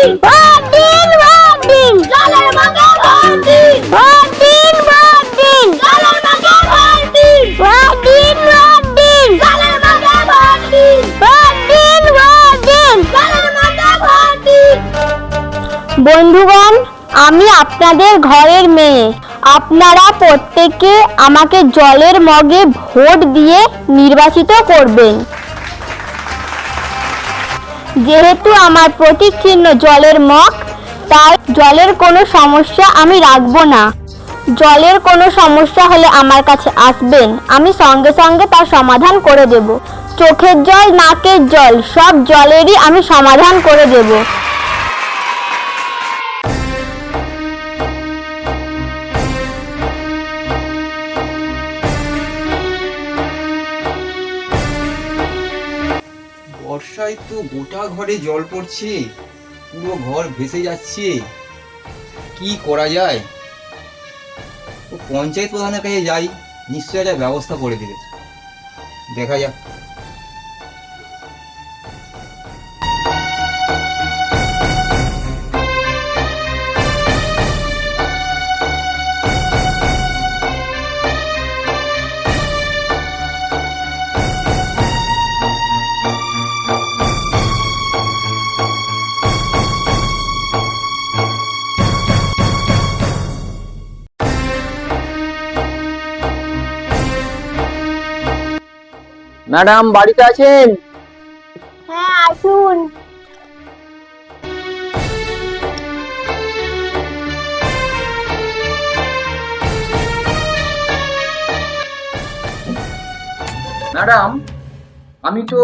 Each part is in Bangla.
ভোট ভোট জলের ভোট ভোট ভোট জলের ভোট ভোট ভোট জলের ভোট ভোট ভোট জলের ভোট বন্ধুগণ আমি আপনাদের ঘরের মেয়ে। আপনারা প্রত্যেকে আমাকে জলের মগে ভোট দিয়ে নির্বাচিত করবেন। যেহেতু আমার প্রতীক চিহ্ন জলের মগ, তাই জলের কোনো সমস্যা আমি রাখব না। জলের কোনো সমস্যা হলে আমার কাছে আসবেন, আমি সঙ্গে সঙ্গে তার সমাধান করে দেব। চোখের জল, নাকের জল, সব জলেরই আমি সমাধান করে দেব। বর্ষায় তো গোটা ঘরে জল পড়ছে। পুরো ঘর ভেসে যাচ্ছে। কি করা যায়? ও পঞ্চায়েত প্রধানের কাছে যাই, নিশ্চয়ই একটা ব্যবস্থা করে দেবে। দেখা যাক। ম্যাডাম বাড়িতে আছেন? হ্যাঁ আসুন। ম্যাডাম আমি তো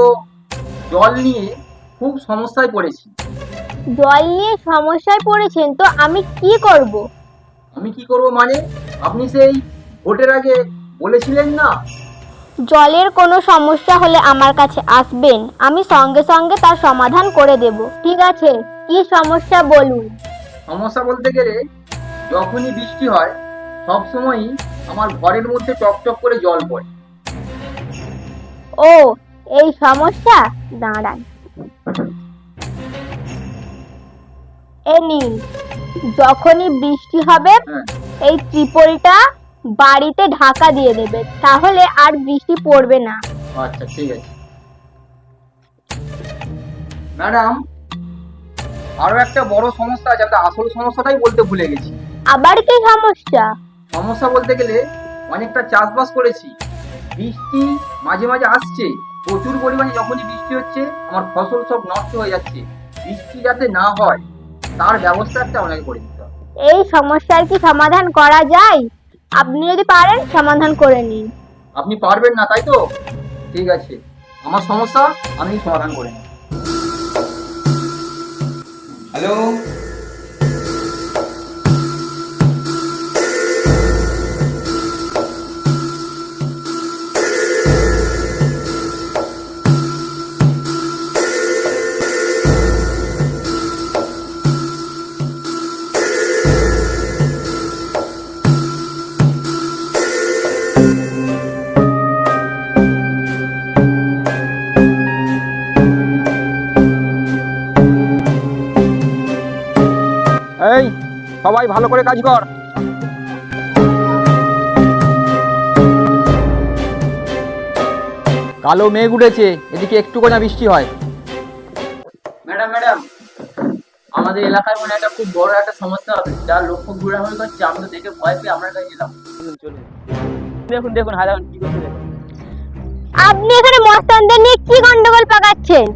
জল নিয়ে খুব সমস্যায় পড়েছি। জল নিয়ে সমস্যায় পড়েছেন? তো আমি কি করব? আমি কি করব মানে? আপনি সেই ভোটের আগে বলেছিলেন না? জলের কোনো সমস্যা হলে আমার কাছে আসবেন। আমি সঙ্গে সঙ্গে তার সমাধান করে দেব। ঠিক আছে কি সমস্যা বলুন? সমস্যা বলতে গেলে যখনই বৃষ্টি হয় সব সময়ই আমার ঘরের মধ্যে টকটক করে জল পড়ে। ও এই সমস্যা? দাঁড়ান। এ নিন যখনই বৃষ্টি হবে হ্যাঁ। এই ত্রিপলটা বাড়িতে ঢাকা দিয়ে দেবে তাহলে আর বৃষ্টি পড়বে না। আচ্ছা ঠিক আছে। ম্যাডাম আরও একটা বড় সমস্যা আছে আমরা আসল সমস্যাটাই বলতে ভুলে গেছি। আবার কি সমস্যা? সমস্যা বলতে গেলে অনেকটা চাষবাস করেছি। বৃষ্টি মাঝে মাঝে আসছে প্রচুর পরিমাণে যখনই বৃষ্টি হচ্ছে আমার ফসল সব নষ্ট হয়ে যাচ্ছে। বৃষ্টি যাতে না হয় তার ব্যবস্থা একটা অনেক করে দিতে হবে। এই সমস্যার কি সমাধান করা যায়? আপনি যদি পারেন সমাধান করে নিন। আপনি পারবেন না তাই তো? ঠিক আছে। আমার সমস্যা আমি সমাধান করে নিই। হ্যালো? সবাই ভালো করে কাজ কর। কালো মেঘ উঠেছে এদিকে একটু না বৃষ্টি হয়। ম্যাডাম ম্যাডাম আমাদের এলাকায় মনে একটা খুব বড় একটা সমস্যা হবে। যার লক্ষ্য ঘোরাঘুরি করছে আমি তো দেখে ভয় পেয়ে আপনার কাছে এলাম চলুন দেখুন দেখুন হাজার কি করছে আপনি এখানে মস্তানদের নিয়ে কি গন্ডগোল পাকাচ্ছেন?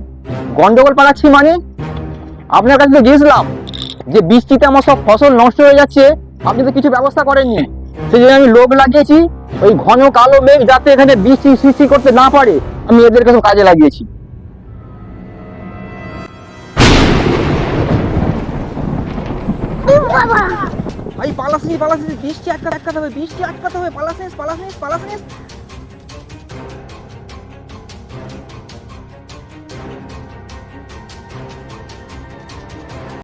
গন্ডগোল পাকাচ্ছি মানে? আপনার কাছে তো গিয়েছিলাম। যে বৃষ্টিতে আমার সব ফসল নষ্ট হয়ে যাচ্ছে, আপনি তো কিছু ব্যবস্থা করেননি। সেই জন্য আমি লোক লাগিয়েছি, ওই ঘন কালো মেঘ যাতে এখানে বৃষ্টি সৃষ্টি করতে না পারে, আমি এদের কাছে কাজে লাগিয়েছি। ভাই পালাসিস বৃষ্টি আটকাতে আটকাতে হবে, বৃষ্টি আটকাতে হবে পালাসিস পালাসিস পালাসিস